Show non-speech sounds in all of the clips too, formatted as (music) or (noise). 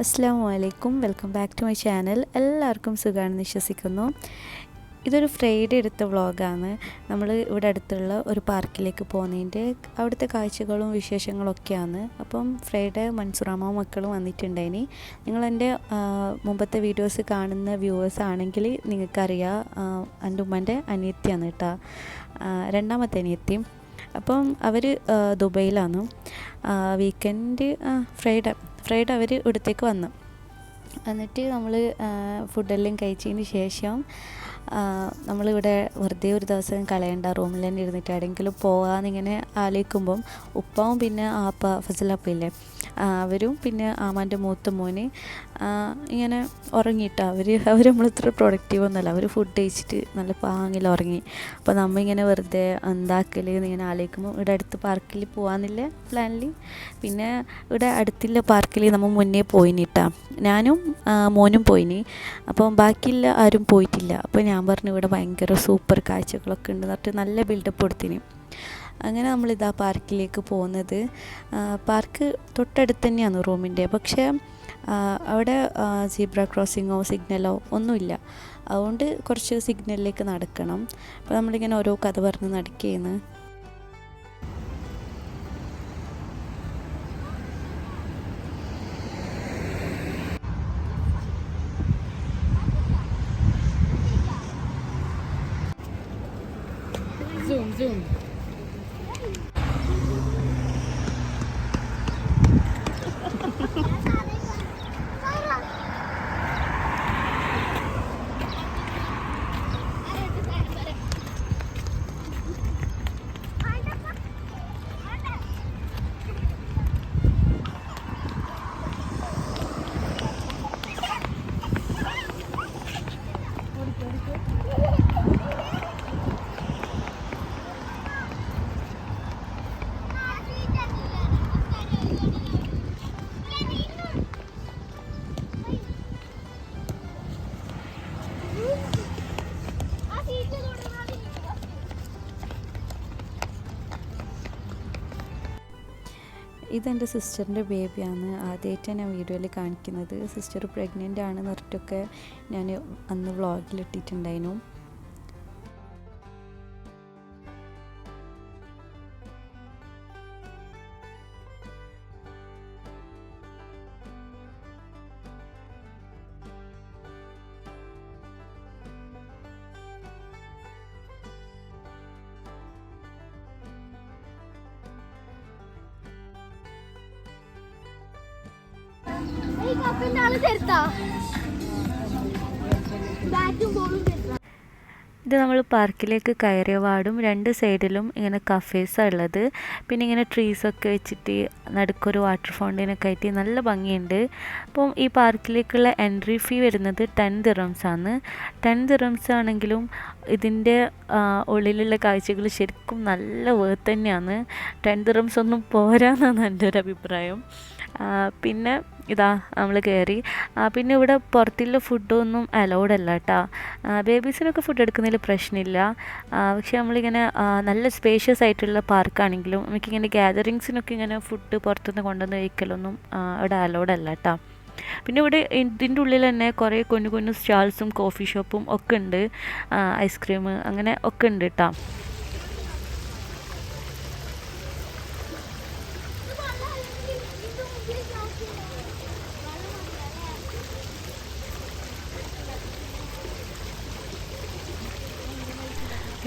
അസ്സാം വലൈക്കും welcome back to my channel. എല്ലാവർക്കും സുഖമാണെന്ന് വിശ്വസിക്കുന്നു. ഇതൊരു ഫ്രൈഡേ എടുത്ത വ്ളോഗാണ്. നമ്മൾ ഇവിടെ അടുത്തുള്ള ഒരു പാർക്കിലേക്ക് പോകുന്നതിന്റെ അവിടുത്തെ കാഴ്ചകളും വിശേഷങ്ങളൊക്കെയാണ് അപ്പം ഫ്രൈഡേ മൻസുറാമ മക്കളും വന്നിട്ടുണ്ടായിനി. നിങ്ങൾ എന്റെ മുമ്പത്തെ വീഡിയോസ് കാണുന്ന വ്യൂവേഴ്സ് ആണെങ്കിൽ നിങ്ങൾക്കറിയാം എന്റെ ഉമ്മന്റെ അനിയത്തിയാണ് കേട്ടോ. രണ്ടാമത്തെ അനിയത്തിയും അപ്പം അവർ ദുബൈയിലാണ്. Weekend Friday. ഫ്രൈഡേ അവർ ഇവിടത്തേക്ക് വന്നു. എന്നിട്ട് നമ്മൾ ഫുഡെല്ലാം കഴിച്ചതിന് ശേഷം നമ്മളിവിടെ വെറുതെ ഒരു ദിവസം കളയണ്ട റൂമിൽ തന്നെ ഇരുന്നിട്ട് എവിടെയെങ്കിലും പോകാമെന്നിങ്ങനെ ആലോചിക്കുമ്പം ഉപ്പാവും പിന്നെ ആപ്പ ഫസലപ്പയില്ലേ അവരും പിന്നെ ആമാന്റെ മൂത്ത മോനെ ഇങ്ങനെ ഉറങ്ങിയിട്ടാ. അവർ അവർ നമ്മളിത്ര പ്രൊഡക്റ്റീവ് ഒന്നുമല്ല. അവർ ഫുഡ് കഴിച്ചിട്ട് നല്ല പാങ്ങിൽ ഉറങ്ങി. അപ്പോൾ നമ്മ ഇങ്ങനെ വെറുതെ എന്താക്കൽ ഇങ്ങനെ ആലോചിക്കുമ്പോൾ ഇവിടെ അടുത്ത് പാർക്കിൽ പോകാമെന്നില്ല പ്ലാനിൽ പിന്നെ ഇവിടെ അടുത്തുള്ള പാർക്കിൽ നമ്മൾ മുന്നേ പോയിനിട്ടാ. ഞാനും മോനും പോയിനി. അപ്പം ബാക്കിയുള്ള ആരും പോയിട്ടില്ല. അപ്പോൾ ഞാൻ പറഞ്ഞു ഇവിടെ ഭയങ്കര സൂപ്പർ കാഴ്ചകളൊക്കെ ഉണ്ട് എന്നിട്ട് നല്ല ബിൽഡപ്പ് കൊടുത്തിന്. അങ്ങനെ നമ്മളിതാ പാർക്കിലേക്ക് പോകുന്നത്. പാർക്ക് തൊട്ടടുത്ത് തന്നെയാണ് റൂമിന്റെ. പക്ഷേ അവിടെ സീബ്ര ക്രോസിങ്ങോ സിഗ്നലോ ഒന്നുമില്ല. അതുകൊണ്ട് കുറച്ച് സിഗ്നലിലേക്ക് നടക്കണം. അപ്പോൾ നമ്മളിങ്ങനെ ഓരോ കഥ പറഞ്ഞ് നടക്കുകയാണ് ഇതെന്റെ സിസ്റ്ററിന്റെ ബേബിയാണ്. ആദ്യമായിട്ടാണ് ഞാൻ വീഡിയോയിൽ കാണിക്കുന്നത്. സിസ്റ്റർ പ്രഗ്നന്റ് ആണ് പറഞ്ഞിട്ടൊക്കെ ഞാൻ അന്ന് വ്ളോഗിൽ നമ്മൾ പാർക്കിലേക്ക് കയറിയ വാടും രണ്ട് സൈഡിലും ഇങ്ങനെ കഫേസാണ് ഉള്ളത്. പിന്നെ ഇങ്ങനെ ട്രീസൊക്കെ വെച്ചിട്ട് നടുക്കൊരു വാട്ടർ ഫൗണ്ടൈനൊക്കെ ആയിട്ട് നല്ല ഭംഗിയുണ്ട്. അപ്പം ഈ പാർക്കിലേക്കുള്ള എൻട്രി ഫീ വരുന്നത് ടെൻ ദിറംസ് ആണ്. ടെൻ ദിറംസ് ആണെങ്കിലും ഇതിന്റെ ഉള്ളിലുള്ള കാഴ്ചകൾ ശരിക്കും നല്ല വേർത്ത് തന്നെയാണ്. ടെൻ ദിറംസ് ഒന്നും പോരാന്നാണ് എന്റെ ഒരു അഭിപ്രായം. പിന്നെ ഇതാ നമ്മൾ കയറി പിന്നെ ഇവിടെ പുറത്തുള്ള ഫുഡൊന്നും അലൗഡ് അല്ല കേട്ടോ ബേബീസിനൊക്കെ ഫുഡ് എടുക്കുന്നതിൽ പ്രശ്നമില്ല. പക്ഷേ നമ്മളിങ്ങനെ നല്ല സ്പേഷ്യസ് ആയിട്ടുള്ള പാർക്കാണെങ്കിലും നമുക്കിങ്ങനെ ഗ്യാതറിങ്സിനൊക്കെ ഇങ്ങനെ ഫുഡ് പുറത്തുനിന്ന് കൊണ്ടുവന്ന് കഴിക്കലൊന്നും അവിടെ അലൗഡ് അല്ല കേട്ടോ പിന്നെ ഇവിടെ ഇതിന്റെ ഉള്ളിൽ തന്നെ കുറേ കുഞ്ഞു കുഞ്ഞു സ്റ്റാൾസും കോഫി ഷോപ്പും ഒക്കെ ഉണ്ട്. ഐസ്ക്രീം അങ്ങനെ ഒക്കെ ഉണ്ട് കേട്ടോ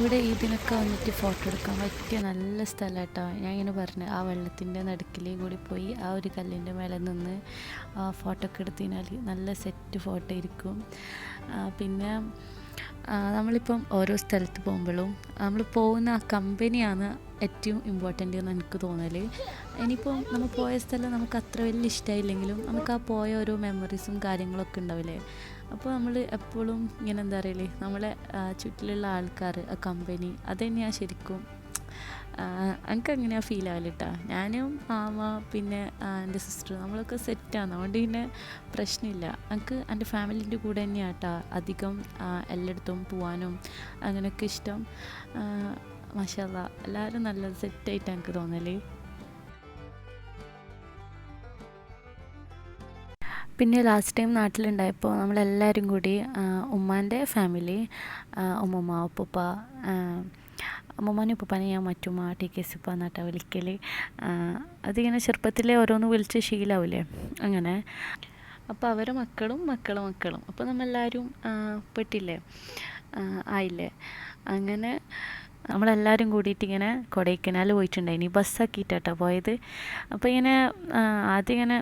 ഇവിടെ ഇതിനൊക്കെ വന്നിട്ട് ഫോട്ടോ എടുക്കാൻ പറ്റിയ നല്ല സ്ഥലം കേട്ടോ ഞാൻ ഇങ്ങനെ പറഞ്ഞു. ആ വെള്ളത്തിന്റെ നടുക്കിലേ കൂടി പോയി ആ ഒരു കല്ലിന്റെ മേലെ നിന്ന് ആ ഫോട്ടോ ഒക്കെ എടുത്തതിനാൽ നല്ല സെറ്റ് ഫോട്ടോ ഇരിക്കും പിന്നെ നമ്മളിപ്പം ഓരോ സ്ഥലത്ത് പോകുമ്പോഴും നമ്മൾ പോകുന്ന ആ കമ്പനിയാണ് ഏറ്റവും ഇമ്പോർട്ടന്റ് എന്ന് എനിക്ക് തോന്നൽ ഇനിയിപ്പം നമ്മൾ പോയ സ്ഥലം നമുക്ക് അത്ര വലിയ ഇഷ്ടമായില്ലെങ്കിലും നമുക്ക് ആ പോയ ഓരോ മെമ്മറീസും കാര്യങ്ങളൊക്കെ ഉണ്ടാവില്ലേ? അപ്പോൾ നമ്മൾ എപ്പോഴും ഇങ്ങനെ എന്താ പറയലേ നമ്മളെ ചുറ്റിലുള്ള ആൾക്കാർ ആ കമ്പനി അതുതന്നെയാണ് ശരിക്കും എനിക്ക് അങ്ങനെയാണ് ഫീൽ ആവൽ കേട്ടോ ഞാനും മാമ പിന്നെ എന്റെ സിസ്റ്റർ നമ്മളൊക്കെ സെറ്റാണ് അതുകൊണ്ട് പിന്നെ പ്രശ്നമില്ല. എനിക്ക് എന്റെ ഫാമിലിന്റെ കൂടെ തന്നെയാണ് കേട്ടോ അധികം എല്ലായിടത്തും പോകാനും അങ്ങനെയൊക്കെ ഇഷ്ടം. മഷാല്ല എല്ലാവരും നല്ല സെറ്റായിട്ട് എനിക്ക് തോന്നൽ. പിന്നെ ലാസ്റ്റ് ടൈം നാട്ടിലുണ്ടായപ്പോൾ നമ്മളെല്ലാവരും കൂടി ഉമ്മാന്റെ ഫാമിലി ഉമ്മമ്മ ഉപ്പുപ്പ ഉമ്മമാനും ഉപ്പുപ്പാനെ ഞാൻ മറ്റുമ്മ ടി കെ സിപ്പ എന്നാട്ടാ വിളിക്കൽ അതിങ്ങനെ ചെറുപ്പത്തിലെ ഓരോന്ന് വിളിച്ച് ശീലാവില്ലേ അങ്ങനെ. അപ്പോൾ അവരെ മക്കളും മക്കളും മക്കളും അപ്പോൾ നമ്മളെല്ലാവരും പെട്ടില്ലേ ആയില്ലേ അങ്ങനെ നമ്മളെല്ലാവരും കൂടിയിട്ട് ഇങ്ങനെ കൊടൈക്കനാൽ പോയിട്ടുണ്ടായിനി ബസ്സാക്കിയിട്ടാട്ടോ പോയത്. അപ്പോൾ ഇങ്ങനെ ആദ്യം ഇങ്ങനെ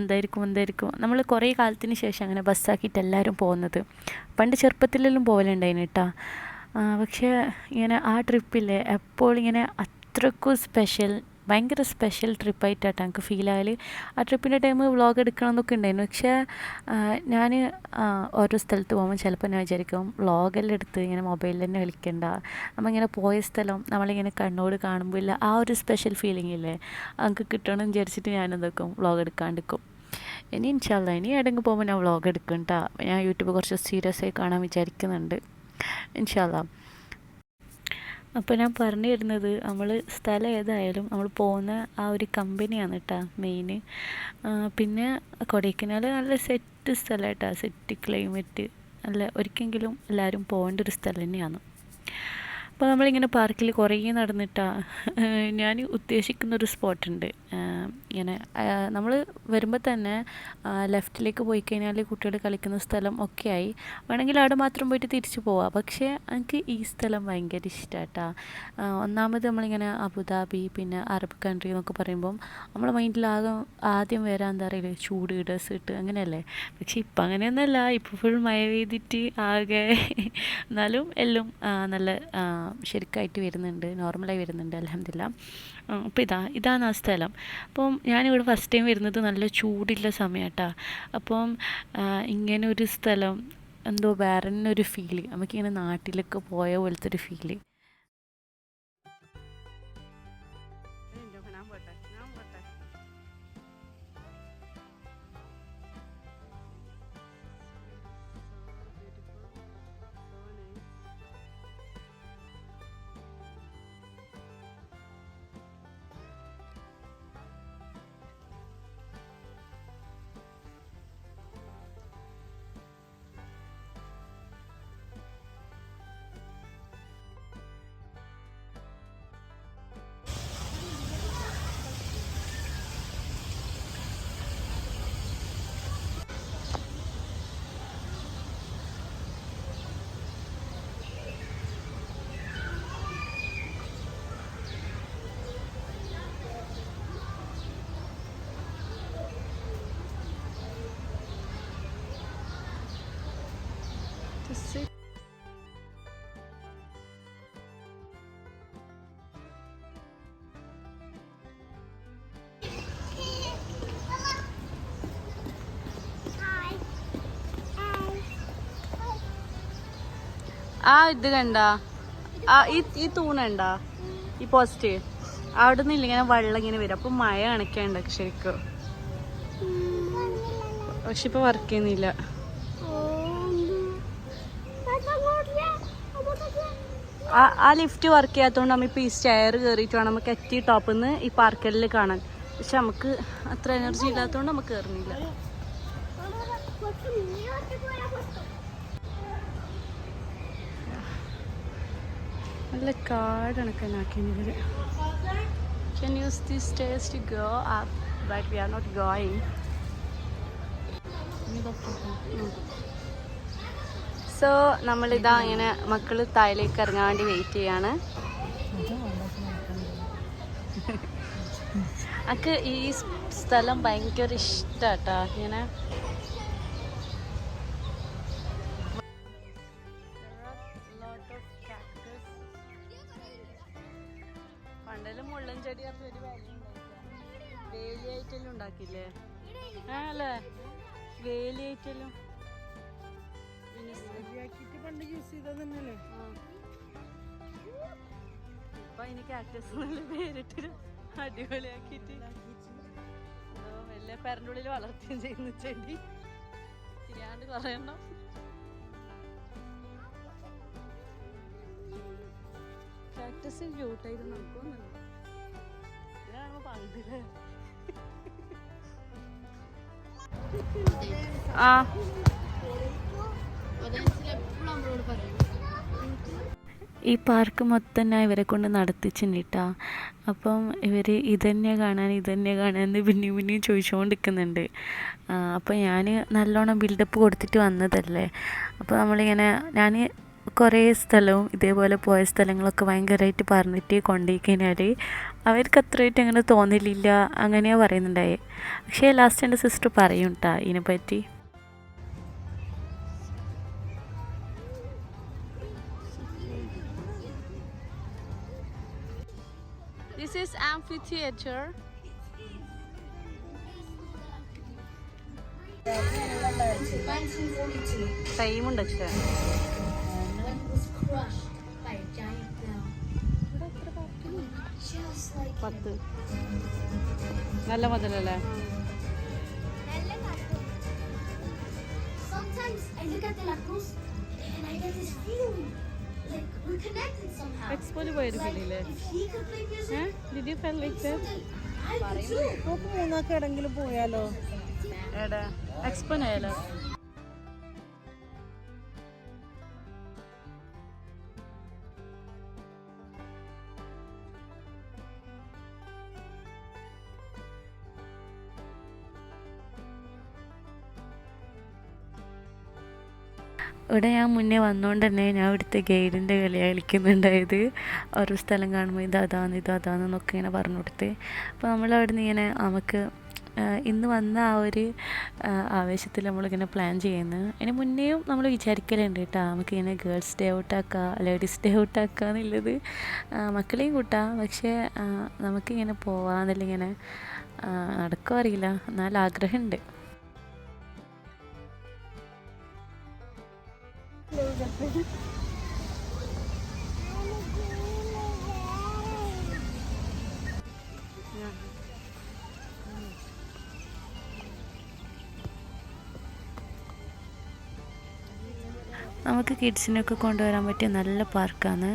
എന്തായിരിക്കും എന്തായിരിക്കും. നമ്മൾ കുറേ കാലത്തിന് ശേഷം അങ്ങനെ ബസ്സാക്കിയിട്ട് എല്ലാവരും പോകുന്നത് പണ്ട് ചെറുപ്പത്തിലെല്ലാം പോകലുണ്ടായിന് കേട്ടോ പക്ഷേ ഇങ്ങനെ ആ ട്രിപ്പിൽ എപ്പോൾ ഇങ്ങനെ അത്രക്കും സ്പെഷ്യൽ ഭയങ്കര സ്പെഷ്യൽ ട്രിപ്പായിട്ടാട്ടോ എനിക്ക് ഫീൽ ആയാൽ ആ ട്രിപ്പിന്റെ ടൈം വ്ളോഗ് എടുക്കണം എന്നൊക്കെ ഉണ്ടായിരുന്നു പക്ഷേ ഞാൻ ഓരോ സ്ഥലത്ത് പോകുമ്പോൾ ചിലപ്പോൾ ഞാൻ വിചാരിക്കും വ്ളോഗെല്ലാം എടുത്ത് ഇങ്ങനെ മൊബൈലിൽ തന്നെ വിളിക്കണ്ട. നമ്മളിങ്ങനെ പോയ സ്ഥലം നമ്മളിങ്ങനെ കണ്ണോട് കാണുമ്പോൾ ഇല്ല ആ ഒരു സ്പെഷ്യൽ ഫീലിംഗ് ഇല്ലേ? അങ്ങക്ക് കിട്ടണം വിചാരിച്ചിട്ട് ഞാൻ എന്തൊക്കെ വ്ളോഗ് എടുക്കാണ്ടിരിക്കും. ഇനി ഇൻഷാല്ല ഇനി എവിടെയെങ്കിലും പോകുമ്പോൾ ഞാൻ വ്ളോഗ് എടുക്കും കേട്ടോ ഞാൻ യൂട്യൂബ് കുറച്ച് സീരിയസ് ആയി കാണാൻ വിചാരിക്കുന്നുണ്ട്. ഇൻഷാല്ല അപ്പോൾ ഞാൻ പറഞ്ഞു തരുന്നത് നമ്മൾ സ്ഥലം ഏതായാലും നമ്മൾ പോകുന്ന ആ ഒരു കമ്പനിയാണ് കേട്ടോ മെയിന് പിന്നെ കൊടൈക്കനാൽ നല്ല സെറ്റ് സ്ഥലം കേട്ടോ സെറ്റ് ക്ലൈമറ്റ് നല്ല ഒരിക്കലെങ്കിലും എല്ലാവരും പോകേണ്ട ഒരു സ്ഥലം തന്നെയാണ്. അപ്പോൾ നമ്മളിങ്ങനെ പാർക്കിൽ കുറേ നടന്നിട്ടാണ് ഞാൻ ഉദ്ദേശിക്കുന്ന ഒരു സ്പോട്ടുണ്ട് ഇങ്ങനെ നമ്മൾ വരുമ്പോൾ തന്നെ ലെഫ്റ്റിലേക്ക് പോയി കഴിഞ്ഞാൽ കുട്ടികൾ കളിക്കുന്ന സ്ഥലം ഒക്കെ ആയി വേണമെങ്കിൽ അവിടെ മാത്രം പോയിട്ട് തിരിച്ചു പോവാം. പക്ഷേ എനിക്ക് ഈ സ്ഥലം ഭയങ്കര ഇഷ്ടമാട്ടാ ഒന്നാമത് നമ്മളിങ്ങനെ അബുദാബി പിന്നെ അറബ് കൺട്രി എന്നൊക്കെ പറയുമ്പം നമ്മളെ മൈൻഡിലാകെ ആദ്യം വരാൻ എന്താ പറയുക ചൂട് ഡെസേർട്ട് അങ്ങനെയല്ലേ? പക്ഷേ ഇപ്പം അങ്ങനെയൊന്നുമല്ല. ഇപ്പോൾ ഫുൾ മഴ പെയ്തിട്ട് ആകെ എന്നാലും എല്ലാം നല്ല ശരിക്കായിട്ട് വരുന്നുണ്ട് നോർമലായി വരുന്നുണ്ട് അലഹമില്ല അപ്പോൾ ഇതാ ഇതാണ് ആ സ്ഥലം. അപ്പം ഞാനിവിടെ ഫസ്റ്റ് ടൈം വരുന്നത് നല്ല ചൂടുള്ള സമയട്ടാ. അപ്പം ഇങ്ങനെ ഒരു സ്ഥലം എന്തോ വേറെ തന്നെ ഒരു ഫീൽ നമുക്കിങ്ങനെ നാട്ടിലൊക്കെ പോയ പോലത്തെ ഒരു ഫീൽ ആ ഇത് കണ്ട. ആ ഈ തൂണണ്ട ഈ പോസ്റ്റ് അവിടെ നിന്ന് ഇങ്ങനെ വെള്ളം ഇങ്ങനെ വരും. അപ്പൊ മഴ കണക്കുണ്ട് ശരിക്കും. പക്ഷെ ഇപ്പൊ വർക്ക് ചെയ്യുന്നില്ല. ആ ലിഫ്റ്റ് വർക്ക് ചെയ്യാത്തതുകൊണ്ട് നമ്മ ഇപ്പൊ ഈ സ്റ്റെയർ കയറിയിട്ട് വേണം നമുക്ക് എത്തി ടോപ്പിൽ നിന്ന് ഈ പാർക്കലിൽ കാണാൻ. പക്ഷെ നമുക്ക് അത്ര എനർജി ഇല്ലാത്തതുകൊണ്ട് നമുക്ക് കയറുന്നില്ല നല്ല കാട് കണക്കാക്കിയാണ് ഇവർ use the stairs to go go but we are not going so നമ്മളിതാ ഇങ്ങനെ മക്കൾ താഴേക്ക് ഇറങ്ങാൻ വേണ്ടി വെയിറ്റ് ചെയ്യാണ്. അക്ക് ഈ സ്ഥലം ഭയങ്കര ഇഷ്ടാട്ടാ. ഇങ്ങനെ നല്ല പേരിട്ട് അടിപൊളിയാക്കിട്ട് വലിയ വല്ല പേരന്റെ ഉള്ളിൽ വളർത്തുകയും ചെയ്യുന്ന ചെടി. തിരിയാണ്ട് കുറേ എണ്ണം കാക്ടസ് ക്യൂട്ടായിട്ട് നമുക്കൊന്നുണ്ട് ഇതാണ് പങ്കിൽ ആ. ഈ പാർക്ക് മൊത്തം ഞാൻ ഇവരെ കൊണ്ട് നടത്തിച്ചിട്ടാ അപ്പം ഇവർ ഇതന്നെ കാണാൻ ഇതന്നെ കാണാൻ എന്ന് പിന്നെയും പിന്നെയും ചോദിച്ചുകൊണ്ടിരിക്കുന്നുണ്ട് അപ്പം ഞാൻ നല്ലോണം ബിൽഡപ്പ് കൊടുത്തിട്ട് വന്നതല്ലേ? അപ്പോൾ നമ്മളിങ്ങനെ ഞാൻ കുറേ സ്ഥലവും ഇതേപോലെ പോയ സ്ഥലങ്ങളൊക്കെ ഭയങ്കരമായിട്ട് പറഞ്ഞിട്ട് കൊണ്ടുപോയിക്കഴിഞ്ഞാൽ അവർക്ക് അത്രയായിട്ട് അങ്ങനെ തോന്നലില്ല അങ്ങനെയാണ് പറയുന്നുണ്ടായി. പക്ഷേ ലാസ്റ്റ് എന്റെ സിസ്റ്റർ പറയും കേട്ടോ ഇതിനെപ്പറ്റി. Is amphitheater. ടൈമുണ്ട് അച്ഛാ പത്ത് നല്ല മുതലല്ലേ Sometimes I look at the La and I get this feeling like we're connected somehow. എക്സ്പോയിൽ പോയൊരു ഫീലില്ലേ If he could play music, felt like that I could too. നമുക്ക് മൂന്നാൾക്ക് എവിടെങ്കിലും പോയാലോ? എടാ എക്സ്പോൻ ആയാലോ? ഇവിടെ ഞാൻ മുന്നേ വന്നുകൊണ്ട് തന്നെ ഞാൻ ഇവിടുത്തെ ഗൈഡിന്റെ കളിയാണ് കളിക്കുന്നുണ്ടായത്. ഓരോ സ്ഥലം കാണുമ്പോൾ ഇത് അതാന്ന് ഇത് അതാന്നൊക്കെ ഇങ്ങനെ പറഞ്ഞു കൊടുത്ത്. അപ്പോൾ നമ്മൾ അവിടെ നിന്ന് ഇങ്ങനെ നമുക്ക് ഇന്ന് വന്ന ആ ഒരു ആവേശത്തിൽ നമ്മളിങ്ങനെ പ്ലാൻ ചെയ്യുന്നത് അതിന് മുന്നേയും നമ്മൾ വിചാരിക്കലുണ്ട് കേട്ടോ. നമുക്കിങ്ങനെ ഗേൾസ് ഡേ ഔട്ട് ആക്കുക ലേഡീസ് ഡേ ഔട്ടാക്കുക എന്നുള്ളത്. ആ, മക്കളെയും കൂട്ടാം. പക്ഷേ നമുക്കിങ്ങനെ പോവാന്നല്ലിങ്ങനെ നടക്കുമോ അറിയില്ല. എന്നാൽ ആഗ്രഹമുണ്ട്. നമുക്ക് കിഡ്സിനൊക്കെ കൊണ്ടുവരാൻ പറ്റിയ നല്ല പാർക്കാണ്.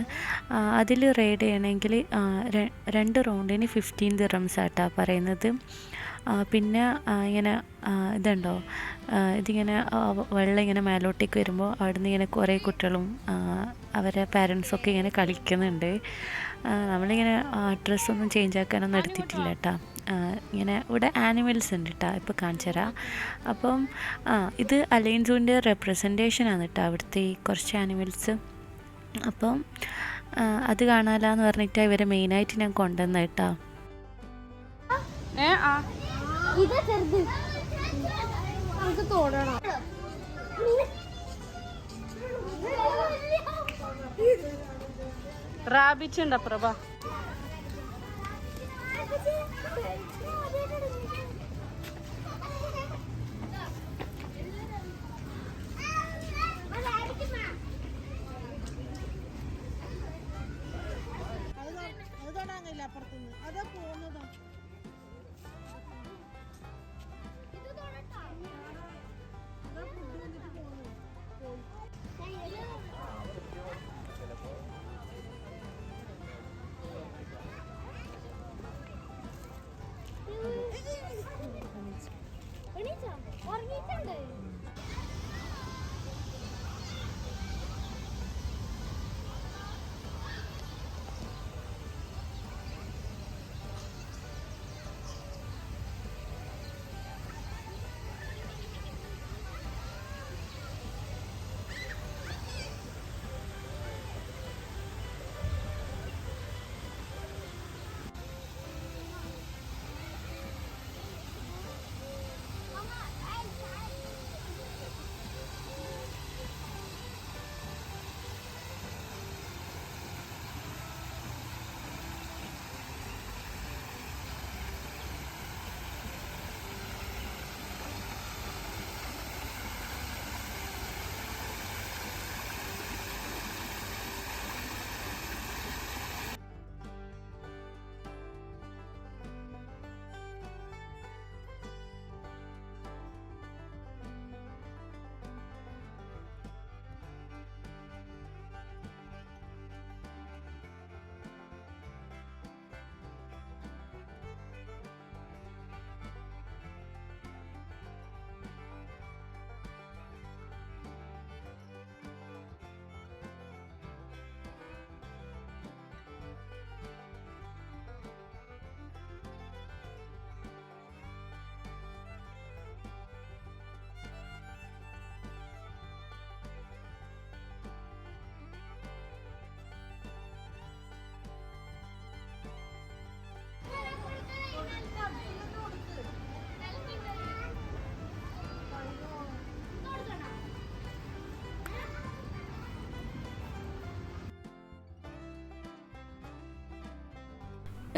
അതിൽ റൈഡ് ചെയ്യണമെങ്കിൽ രണ്ട് റൗണ്ടിന് ഫിഫ്റ്റീൻ ദിറംസ് ആട്ടാ പറയുന്നത്. പിന്നെ ഇങ്ങനെ ഇതുണ്ടോ? ഇതിങ്ങനെ വെള്ളം ഇങ്ങനെ മേലോട്ടേക്ക് വരുമ്പോൾ അവിടുന്ന് ഇങ്ങനെ കുറേ കുട്ടികളും അവരെ പാരൻസൊക്കെ ഇങ്ങനെ കളിക്കുന്നുണ്ട്. നമ്മളിങ്ങനെ ഡ്രസ്സൊന്നും ചേഞ്ച് ആക്കാനൊന്നും എടുത്തിട്ടില്ല കേട്ടോ. ഇങ്ങനെ ഇവിടെ ആനിമൽസ് ഉണ്ട് കേട്ടോ ഇപ്പോൾ കാണിച്ചു തരാം. അപ്പം ഇത് റെപ്രസെന്റേഷൻ ആണ് കേട്ടോ അവിടുത്തെ ഈ കുറച്ച് ആനിമൽസ് അപ്പം അത് അത് കാണാലാന്ന് പറഞ്ഞിട്ട് ഇവരെ മെയിനായിട്ട് ഞാൻ കൊണ്ടുവന്ന കേട്ടോ. ഏ ആ. ഇത് ചെറുത്. നമുക്ക് തോടണം. റാബിറ്റ് ഉണ്ട് പ്രഭ അതാ പോകുന്നതാ.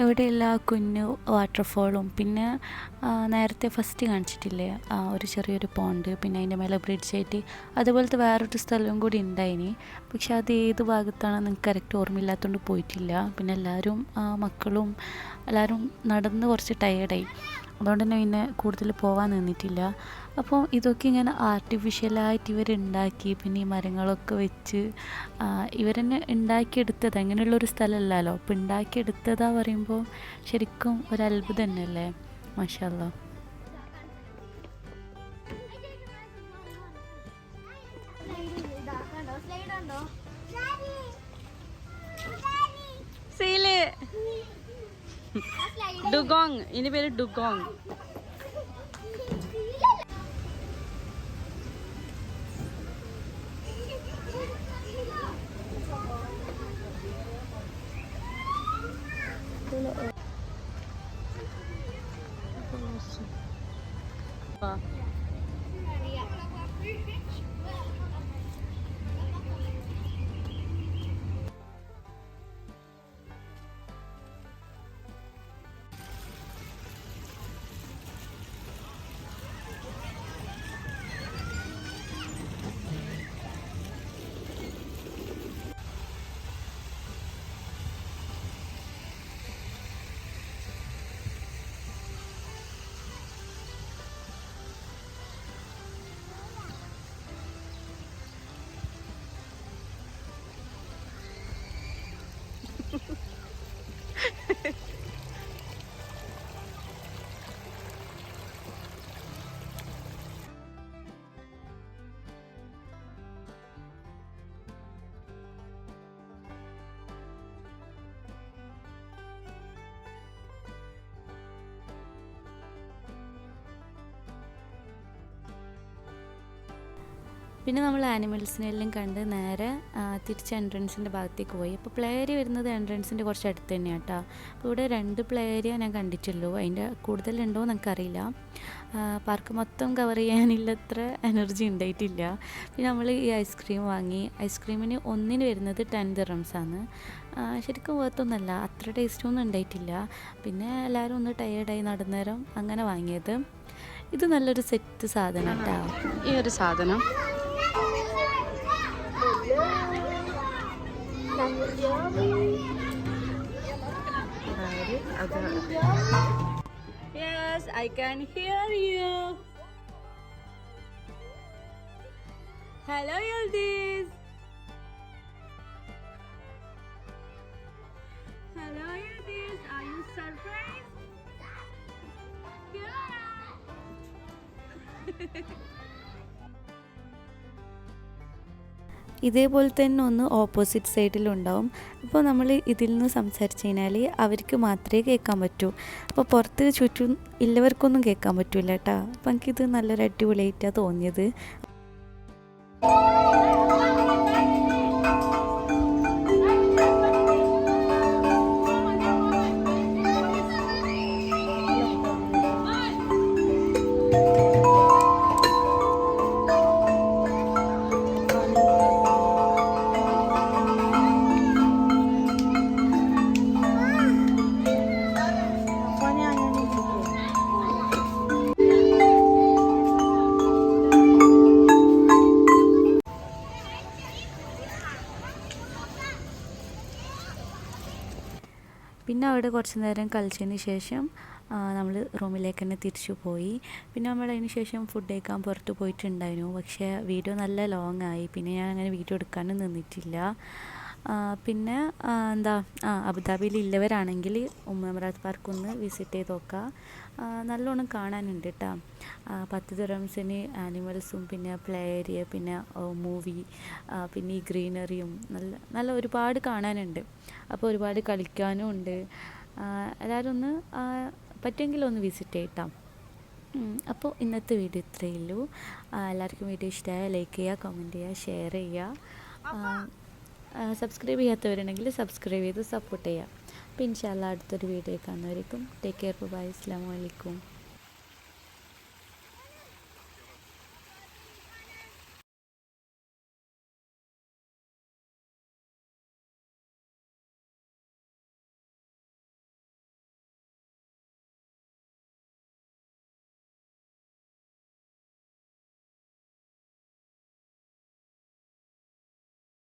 ഇവിടെയുള്ള കുഞ്ഞു വാട്ടർഫോളും പിന്നെ നേരത്തെ ഫസ്റ്റ് കാണിച്ചിട്ടില്ലേ ആ, ഒരു ചെറിയൊരു പോണ്ട് പിന്നെ അതിന്റെ മേലെ ബ്രിഡ്ജ് ആയിട്ട് അതുപോലത്തെ വേറൊരു സ്ഥലവും കൂടി ഉണ്ടായിനി. പക്ഷെ അത് ഏത് ഭാഗത്താണെന്ന് എനിക്ക് കറക്റ്റ് ഓർമ്മയില്ലാത്തതുകൊണ്ട് പോയിട്ടില്ല. പിന്നെ എല്ലാവരും മക്കളും എല്ലാവരും നടന്ന് കുറച്ച് ടയേർഡായി അതുകൊണ്ട് തന്നെ പിന്നെ കൂടുതൽ പോകാൻ നിന്നിട്ടില്ല. അപ്പോൾ ഇതൊക്കെ ഇങ്ങനെ ആർട്ടിഫിഷ്യലായിട്ട് ഇവരുണ്ടാക്കി പിന്നെ ഈ മരങ്ങളൊക്കെ വെച്ച് ഇവരെന്നെ ഉണ്ടാക്കിയെടുത്തത് അങ്ങനെയുള്ളൊരു സ്ഥലമല്ലല്ലോ. അപ്പോൾ ഉണ്ടാക്കിയെടുത്തതാ പറയുമ്പോൾ ശരിക്കും ഒരു അത്ഭുതം തന്നെയല്ലേ മാഷാല്ല seal ഡുഗോങ് ഇനി പേര് ഡുഗോങ് പിന്നെ നമ്മൾ ആനിമൽസിനെല്ലാം കണ്ട് നേരെ തിരിച്ച് എൻട്രൻസിന്റെ ഭാഗത്തേക്ക് പോയി. അപ്പോൾ പ്ലേ ഏരിയ വരുന്നത് എൻട്രൻസിന്റെ കുറച്ച് അടുത്ത് തന്നെയാണ് കേട്ടോ അപ്പോൾ ഇവിടെ രണ്ട് പ്ലേ ഏരിയ ഞാൻ കണ്ടിട്ടുള്ളൂ. അതിന്റെ കൂടുതലുണ്ടോ നമുക്കറിയില്ല പാർക്ക് മൊത്തം കവർ ചെയ്യാനില്ലത്ര എനർജി ഉണ്ടായിട്ടില്ല. പിന്നെ നമ്മൾ ഈ ഐസ്ക്രീം വാങ്ങി. ഐസ്ക്രീമിന് ഒന്നിന് വരുന്നത് ടെൻ ദിറംസാണ് ശരിക്കും വേർത്തൊന്നല്ല അത്ര ടേസ്റ്റൊന്നും ഉണ്ടായിട്ടില്ല. പിന്നെ എല്ലാവരും ഒന്ന് ടയേർഡായി നടന്നേരം അങ്ങനെ വാങ്ങിയത്. ഇത് നല്ലൊരു സെറ്റ് സാധനം കേട്ടോ ഈ ഒരു സാധനം Yes, I can hear you. Hello, Yildiz. Hello, Yildiz. Are you surprised? (laughs) ഇതേപോലെ തന്നെ ഒന്ന് ഓപ്പോസിറ്റ് സൈഡിലുണ്ടാവും അപ്പോൾ നമ്മൾ ഇതിൽ നിന്ന് സംസാരിച്ച് കഴിഞ്ഞാൽ അവർക്ക് മാത്രമേ കേൾക്കാൻ പറ്റൂ. അപ്പോൾ പുറത്ത് ചുറ്റും ഇല്ലവർക്കൊന്നും കേൾക്കാൻ പറ്റില്ല കേട്ടോ. അപ്പം എനിക്കിത് നല്ലൊരു അടിപൊളിയായിട്ടാണ് തോന്നിയത്. അവിടെ കുറച്ച് നേരം കളിച്ചതിന് ശേഷം നമ്മൾ റൂമിലേക്ക് തന്നെ തിരിച്ചു പോയി. പിന്നെ നമ്മൾ അതിന് ശേഷം ഫുഡ് കഴിക്കാൻ പുറത്ത് പോയിട്ടുണ്ടായിരുന്നു. പക്ഷേ വീഡിയോ നല്ല ലോങ് ആയി. പിന്നെ ഞാൻ അങ്ങനെ വീഡിയോ എടുക്കാനും നിന്നിട്ടില്ല. പിന്നെ എന്താ ആ അബുദാബിയിൽ ഉള്ളവരാണെങ്കിൽ ഉമ്മറാത്ത് പാർക്ക് ഒന്ന് വിസിറ്റ് ചെയ്ത് നോക്കുക നല്ലോണം കാണാനുണ്ട് കേട്ടോ പത്ത് ദിറംസിന് ആനിമൽസും പിന്നെ പ്ലേ ഏരിയ പിന്നെ മൂവി പിന്നെ ഈ ഗ്രീനറിയും നല്ല നല്ല ഒരുപാട് കാണാനുണ്ട്. അപ്പോൾ ഒരുപാട് കളിക്കാനും ഉണ്ട്. എല്ലാവരും ഒന്ന് പറ്റുമെങ്കിൽ ഒന്ന് വിസിറ്റ് ചെയ്യട്ടാം. അപ്പോൾ ഇന്നത്തെ വീഡിയോ ഇത്രയേ ഉള്ളൂ. എല്ലാവർക്കും വീഡിയോ ഇഷ്ടമായ ലൈക്ക് ചെയ്യുക കമന്റ് ചെയ്യുക ഷെയർ ചെയ്യുക. സബ്സ്ക്രൈബ് ചെയ്യാത്തവരുണ്ടെങ്കിൽ സബ്സ്ക്രൈബ് ചെയ്ത് സപ്പോർട്ട് ചെയ്യാം. അപ്പോൾ ഇൻഷാല്ല അടുത്തൊരു വീഡിയോ കാണുന്നവരേക്കും ടേക്ക് കെയർ ബൈ അസ്സാം വലൈക്കും